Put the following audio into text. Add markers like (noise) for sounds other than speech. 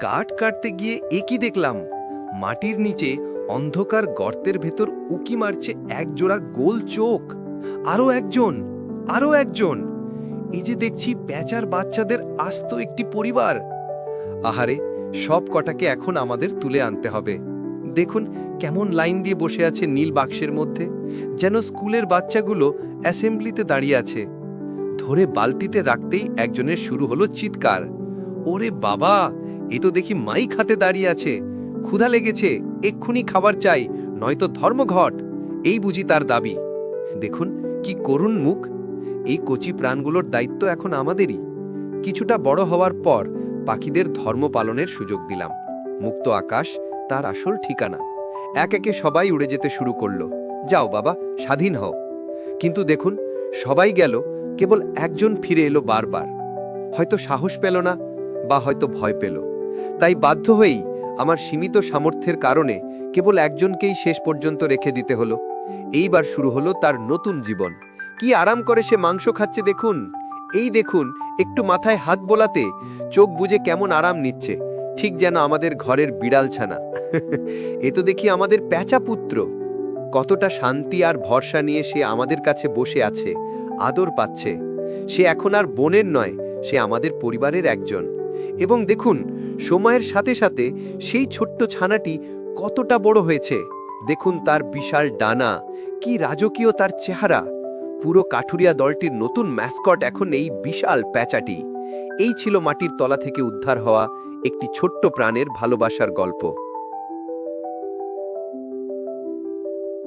কাঠ কাটতে গিয়ে একই দেখলাম। মাটির নিচে অন্ধকার গর্তের ভেতর উকি মারছে এক জোড়া গোল চোখ। আরও একজন আরও একজন। এই যে দেখছি প্যাঁচার বাচ্চাদের আস্ত একটি পরিবার। আহারে, সব কটাকে এখন আমাদের তুলে আনতে হবে। দেখুন কেমন লাইন দিয়ে বসে আছে নীল বাক্সের মধ্যে, যেন স্কুলের বাচ্চাগুলো অ্যাসেম্বলিতে দাঁড়িয়ে আছে। ধরে বালতিতে রাখতেই একজনের শুরু হলো চিৎকার। ওরে বাবা, এ তো দেখি মাইক হাতে দাঁড়িয়ে আছে। ক্ষুধা লেগেছে, এক্ষুনি খাবার চাই, নয়তো ধর্মঘট, এই বুঝি তার দাবি। দেখুন, কি করুণ মুখ। এই কচি প্রাণগুলোর দায়িত্ব এখন আমাদেরই। কিছুটা বড় হওয়ার পর পাখিদের ধর্ম পালনের সুযোগ দিলাম। মুক্ত আকাশ, তার আসল ঠিকানা। এক একে সবাই উড়ে যেতে শুরু করল। যাও বাবা, স্বাধীন হও। কিন্তু দেখুন, সবাই গেল, কেবল একজন ফিরে এলো বারবার। হয়তো সাহস পেল না বা হয়তো ভয় পেল। তাই বাধ্য হয়েই আমার সীমিত সামর্থ্যের কারণে কেবল একজনকেই শেষ পর্যন্ত রেখে দিতে হলো। এইবার শুরু হলো তার নতুন জীবন। কি আরাম করে সে মাংস খাচ্ছে দেখুন। এই দেখুন, একটু মাথায় হাত বোলাতে চোখ বুজে কেমন আরাম নিচ্ছে। ঠিক যেন আমাদের ঘরের বিড়াল ছানা। (laughs) এ তো দেখি আমাদের প্যাচা পুত্র। কতটা শান্তি আর ভরসা নিয়ে সে আমাদের কাছে বসে আছে, আদর পাচ্ছে। সে এখন আর বোনের নয়, সে আমাদের পরিবারের একজন। এবং দেখুন, সময়ের সাথে সাথে সেই ছোট্ট ছানাটি কতটা বড় হয়েছে। দেখুন তার বিশাল ডানা, কি রাজকীয় তার চেহারা। পুরো কাঠুরিয়া দলটির নতুন ম্যাসকট এখন এই বিশাল প্যাচাটি। এই ছিল মাটির তলা থেকে উদ্ধার হওয়া একটি ছোট্ট প্রাণের ভালোবাসার গল্প।